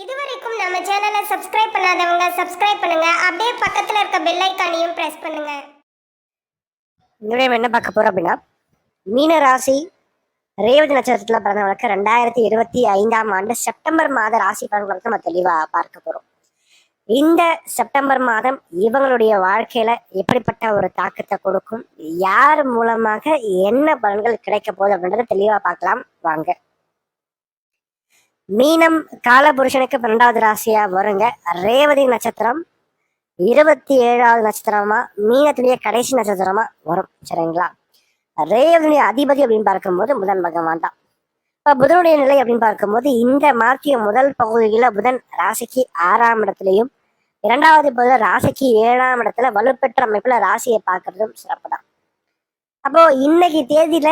இதுவரைக்கும் நம்ம சேனலை சப்ஸ்கிரைப் பண்ணுங்க. அப்படியே பக்கத்துல இருக்க பெல் ஐக்கானையும் பிரஸ் பண்ணுங்க. இன்றைய என்ன பார்க்க போறோம் அப்படின்னா மீன ராசி ரேவதி நட்சத்திரத்தில் பிறந்தவங்களுக்கு ரெண்டாயிரத்தி இருபத்தி ஐந்தாம் ஆண்டு செப்டம்பர் மாத ராசி பலன்களுக்கு நம்ம தெளிவா பார்க்க போறோம். இந்த செப்டம்பர் மாதம் இவங்களுடைய வாழ்க்கையில எப்படிப்பட்ட ஒரு தாக்கத்தை கொடுக்கும் யார் மூலமாக என்ன பலன்கள் கிடைக்க போகுது அப்படின்றத தெளிவா பார்க்கலாம். வாங்க. மீனம் காலபுருஷனுக்கு பன்னெண்டாவது ராசியா வருங்க. ரேவதி நட்சத்திரம் இருபத்தி ஏழாவது நட்சத்திரமா? மீனத்துடைய கடைசி நட்சத்திரமா வரும். சரிங்களா? ரேவனுடைய அதிபதி அப்படின்னு பார்க்கும்போது புதன் பகவான் தான். இப்ப புதனுடைய நிலை அப்படின்னு பார்க்கும்போது இந்த மாற்றிய முதல் பகுதியில புதன் ராசிக்கு ஆறாம் இடத்துலையும் இரண்டாவது பகுதியில ராசிக்கு ஏழாம் இடத்துல வலுப்பெற்ற அமைப்புல ராசியை பார்க்கறதும் சிறப்பு தான் அப்போ இன்னைக்கு தேதியில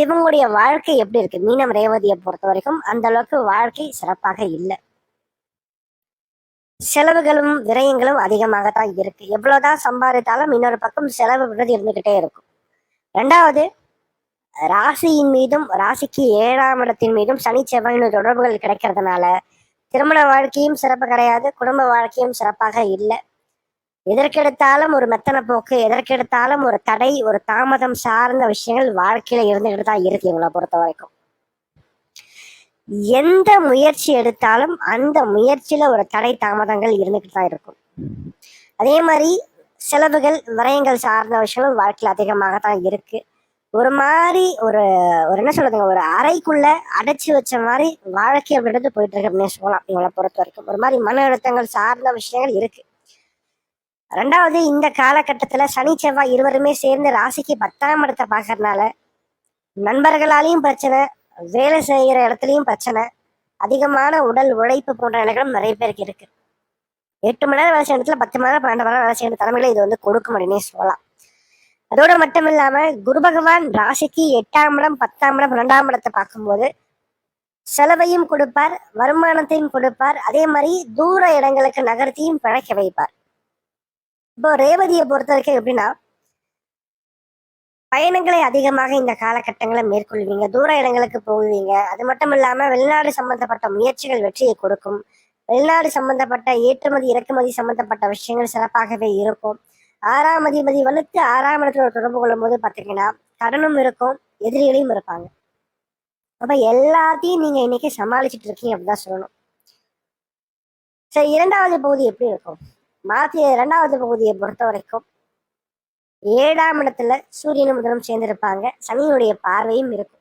இவங்களுடைய வாழ்க்கை எப்படி இருக்கு? மீனம் ரேவதியை பொறுத்த வரைக்கும் அந்த அளவுக்கு வாழ்க்கை சிறப்பாக இல்லை. செலவுகளும் விரயங்களும் அதிகமாகத்தான் இருக்கு. எவ்வளவுதான் சம்பாதித்தாலும் இன்னொரு பக்கம் செலவு விடுறது இருந்துகிட்டே இருக்கும். ரெண்டாவது ராசியின் மீதும் ராசிக்கு ஏழாம் இடத்தின் மீதும் சனி செவ்வாயின் தொடர்புகள் கிடைக்கிறதுனால திருமண வாழ்க்கையும் சிறப்பு கிடையாது குடும்ப வாழ்க்கையும் சிறப்பாக இல்லை. எதற்கெடுத்தாலும் ஒரு மெத்தன போக்கு எதற்கெடுத்தாலும் ஒரு தடை ஒரு தாமதம் சார்ந்த விஷயங்கள் வாழ்க்கையில இருந்துகிட்டு தான் இருக்கு இவங்களை பொறுத்த வரைக்கும். எந்த முயற்சி எடுத்தாலும் அந்த முயற்சியில ஒரு தடை தாமதங்கள் இருந்துகிட்டு தான் இருக்கும். அதே மாதிரி செலவுகள் விரயங்கள் சார்ந்த விஷயங்களும் வாழ்க்கையில் அதிகமாக தான் இருக்கு. ஒரு மாதிரி ஒரு ஒரு என்ன சொல்றதுங்க ஒரு அறைக்குள்ள அடைச்சி வச்ச மாதிரி வாழ்க்கை அப்படின்றது போயிட்டு இருக்கு அப்படின்னு சொல்லலாம் இவங்களை பொறுத்த வரைக்கும். ஒரு மாதிரி மன அழுத்தங்கள் சார்ந்த விஷயங்கள் இருக்கு. ரெண்டாவது இந்த காலகட்டத்தில் சனி செவ்வாய் இருவருமே சேர்ந்து ராசிக்கு பத்தாம் இடத்தை பார்க்கறதுனால நண்பர்களாலையும் பிரச்சனை வேலை செய்கிற இடத்துலையும் பிரச்சனை அதிகமான உடல் உழைப்பு போன்ற நிலைகளும் நிறைய பேருக்கு இருக்கு. எட்டு மணி நேரம் வேலை செய்யற இடத்துல பத்து மணி நேரம் பன்னெண்டு மணி நேரம் வேலை செய்யற தலைமையில இது வந்து கொடுக்கும் அப்படின்னே சொல்லலாம். அதோடு மட்டும் இல்லாம குரு பகவான் ராசிக்கு எட்டாம் இடம் பத்தாம் இடம் பன்னெண்டாம் இடத்தை பார்க்கும்போது செலவையும் கொடுப்பார் வருமானத்தையும் கொடுப்பார். அதே மாதிரி தூர இடங்களுக்கு நகர்த்தியும் பிழைக்க வைப்பார். இப்போ ரேவதியை பொறுத்த வரைக்கும் எப்படின்னா பயணங்களை அதிகமாக இந்த காலகட்டங்களை மேற்கொள்வீங்க. தூர இடங்களுக்கு போவீங்க. அது மட்டும் இல்லாம வெளிநாடு சம்பந்தப்பட்ட முயற்சிகள் வெற்றியை கொடுக்கும். வெளிநாடு சம்பந்தப்பட்ட ஏற்றுமதி இறக்குமதி சம்பந்தப்பட்ட விஷயங்கள் சிறப்பாகவே இருக்கும். ஆறாம் அதிபதி வலுத்து ஆறாம் இடத்துல தொடர்பு கொள்ளும் போது பார்த்தீங்கன்னா கடனும் இருக்கும் எதிரிகளையும் இருப்பாங்க. அப்ப எல்லாத்தையும் நீங்க இன்னைக்கு சமாளிச்சுட்டு இருக்கீங்க அப்படிதான் சொல்லணும். சரி இரண்டாவது பகுதி எப்படி இருக்கும்? மாத்திய இரண்டாவது பகுதியை பொறுத்த வரைக்கும் ஏழாம் இடத்துல சூரியனும் முதலும் சேர்ந்திருப்பாங்க. சனியினுடைய பார்வையும் இருக்கும்.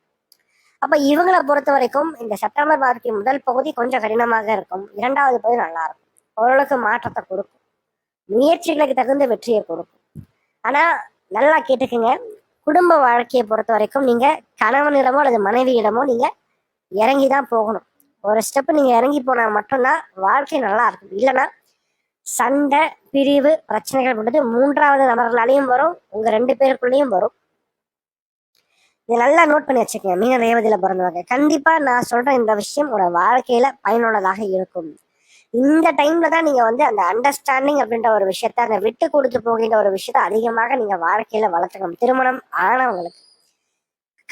அப்ப இவங்களை பொறுத்த வரைக்கும் இந்த செப்டம்பர் மாதத்தின் முதல் பகுதி கொஞ்சம் கடினமாக இருக்கும். இரண்டாவது பகுதி நல்லா இருக்கும். ஓரளவுக்கு மாற்றத்தை கொடுக்கும். முயற்சிகளுக்கு தகுந்த வெற்றியை கொடுக்கும். ஆனா நல்லா கேட்டுக்குங்க. குடும்ப வாழ்க்கையை பொறுத்த வரைக்கும் நீங்க கணவனிடமோ அல்லது மனைவியிடமோ நீங்க இறங்கி தான் போகணும். ஒரு ஸ்டெப் நீங்க இறங்கி போனா மட்டும்தான் வாழ்க்கை நல்லா இருக்கும். இல்லைன்னா சண்டை பிரிவு பிரச்சனைகள் என்பது மூன்றாவது நபர்களாலையும் வரும். உங்க ரெண்டு பேருக்குள்ளேயும் வரும். இதை நல்லா நோட் பண்ணி வச்சுக்கோங்க. மீன ரேவதியில பிறந்தவங்க. கண்டிப்பா நான் சொல்ற இந்த விஷயம் உங்களோட வாழ்க்கையில பயனுள்ளதாக இருக்கும். இந்த டைம்ல தான் நீங்க வந்து அந்த அண்டர்ஸ்டாண்டிங் அப்படின்ற ஒரு விஷயத்த அந்த விட்டு கொடுத்து போகின்ற ஒரு விஷயத்த அதிகமாக நீங்க வாழ்க்கையில வளர்த்துக்கணும். திருமணம் ஆனவங்களுக்கு.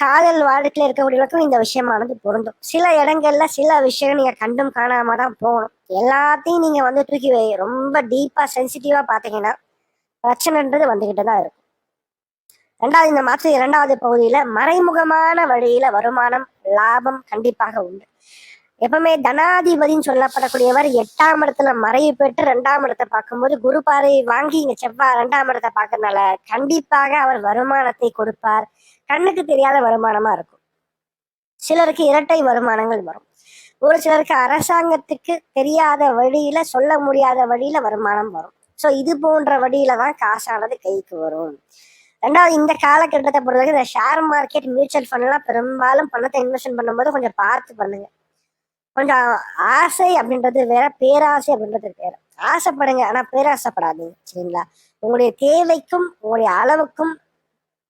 காதல் வாழ்க்கையில் இருக்கக்கூடியவர்களுக்கும் இந்த விஷயமானது பொருந்தும். சில இடங்கள்ல சில விஷயம் நீங்க கண்டும் காணாம தான் போகணும். எல்லாத்தையும் நீங்க வந்து தூக்கி வை. ரொம்ப டீப்பா சென்சிட்டிவா பாத்தீங்கன்னா பிரச்சனைன்றது வந்துகிட்டு தான் இருக்கும். ரெண்டாவது இந்த மாதத்து இரண்டாவது பகுதியில மறைமுகமான வழியில வருமானம் லாபம் கண்டிப்பாக உண்டு. எப்பவுமே தனாதிபதினு சொல்லப்படக்கூடியவர் எட்டாம் இடத்துல மறைவு பெற்று ரெண்டாம் இடத்தை பார்க்கும்போது குரு பார்வை வாங்கி இங்க செவ்வாய் ரெண்டாம் இடத்தை பார்க்கறதுனால கண்டிப்பாக அவர் வருமானத்தை கொடுப்பார். கண்ணுக்கு தெரியாத வருமானமா இருக்கும். சிலருக்கு இரட்டை வருமானங்கள் வரும். ஒரு சிலருக்கு அரசாங்கத்துக்கு தெரியாத வழியில சொல்ல முடியாத வழியில வருமானம் வரும். ஸோ இது போன்ற வழியில தான் காசானது கைக்கு வரும். ரெண்டாவது இந்த காலகட்டத்தை பொறுத்தவரைக்கும் இந்த ஷேர் மார்க்கெட் மியூச்சுவல் ஃபண்ட்லாம் பெரும்பாலும் பணத்தை இன்வெஸ்ட் பண்ணும்போது கொஞ்சம் பார்த்து பண்ணுங்க. கொஞ்சம் ஆசை அப்படின்றது வேற பேராசை அப்படின்றது வேற. ஆசைப்படுங்க ஆனா பேராசைப்படாதீங்க சரிங்களா? உங்களுடைய தேவைக்கும் உங்களுடைய அளவுக்கும்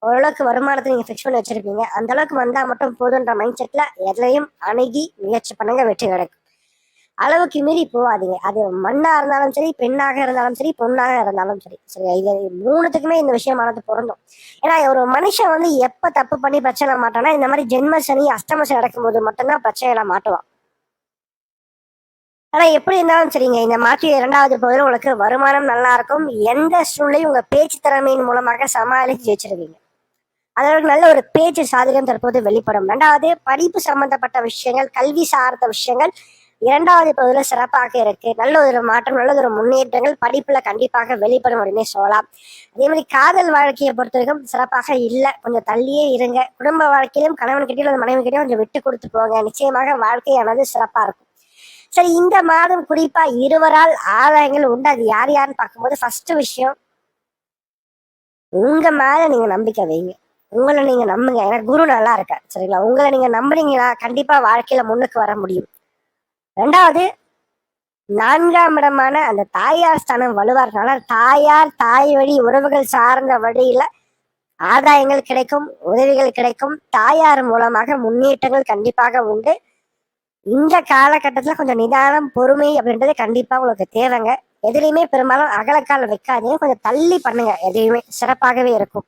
ஓரளவுக்கு வருமானத்தை நீங்க ஃபிக்ஸ் பண்ணி வச்சிருப்பீங்க. அந்த அளவுக்கு வந்தா மட்டும் போதுன்ற மைண்ட் செட்ல எதையும் அணுகி முயற்சி பண்ணுங்க வெற்றி கிடைக்கும். அளவுக்கு மீறி போகாதீங்க. அது மண்ணா இருந்தாலும் சரி பெண்ணாக இருந்தாலும் சரி பொண்ணாக இருந்தாலும் சரி. சரி இது மூணுத்துக்குமே இந்த விஷயமானது பொருந்தும். ஏன்னா ஒரு மனுஷன் வந்து எப்ப தப்பு பண்ணி பிரச்சனை மாட்டானா இந்த மாதிரி ஜென்ம சனி அஷ்டம சனி நடக்கும்போது மட்டும்தான் பிரச்சனைகளை மாட்டுவான். ஆனா எப்படி இருந்தாலும் சரிங்க இந்த மாற்றி இரண்டாவது பகுதியில் உங்களுக்கு வருமானம் நல்லா இருக்கும். எந்த சூழ்நிலையும் உங்க பேச்சு திறமையின் மூலமாக சமாளித்து ஜெயிச்சிருவீங்க. அதற்கு நல்ல ஒரு பேச்சு சாதகம் தற்போது வெளிப்படும். ரெண்டாவது படிப்பு சம்பந்தப்பட்ட விஷயங்கள் கல்வி சார்ந்த விஷயங்கள் இரண்டாவது பகுதியில் சிறப்பாக இருக்கு. நல்ல ஒரு மாற்றம் நல்ல ஒரு முன்னேற்றங்கள் படிப்புல கண்டிப்பாக வெளிப்படும் அப்படின்னே சொல்லலாம். அதே மாதிரி காதல் வாழ்க்கையை பொறுத்த வரைக்கும் சிறப்பாக இல்லை. கொஞ்சம் தள்ளியே இருங்க. குடும்ப வாழ்க்கையிலும் கணவன் கிட்டேயும் அந்த மனைவி கிட்டேயும் கொஞ்சம் விட்டு கொடுத்து போங்க. நிச்சயமாக வாழ்க்கையானது சிறப்பா இருக்கும். சரி இந்த மாதம் குறிப்பா இருவரால் ஆதாயங்கள் உண்டு. அது யார் யாருன்னு பார்க்கும்போது ஃபர்ஸ்ட் விஷயம் உங்க மேல நீங்க நம்பிக்கை வைங்க. உங்களை நீங்க நம்புங்க. ஏன்னா குரு நல்லா இருக்க சரிங்களா? உங்களை நீங்க நம்புறீங்கன்னா கண்டிப்பா வாழ்க்கையில முன்னுக்கு வர முடியும். ரெண்டாவது நான்காம் இடமான அந்த தாயார் ஸ்தானம் வலுவா இருக்கனால தாயார் தாய் வழி உறவுகள் சார்ந்த வழியில ஆதாயங்கள் கிடைக்கும் உதவிகள் கிடைக்கும். தாயார் மூலமாக முன்னேற்றங்கள் கண்டிப்பாக உண்டு. இந்த காலகட்டத்துல கொஞ்சம் நிதானம் பொறுமை அப்படின்றது கண்டிப்பா உங்களுக்கு தேவைங்க. எதுலையுமே பெரும்பாலும் அகலக்கால வைக்காதீங்க. கொஞ்சம் தள்ளி பண்ணுங்க. எதையுமே சிறப்பாகவே இருக்கும்.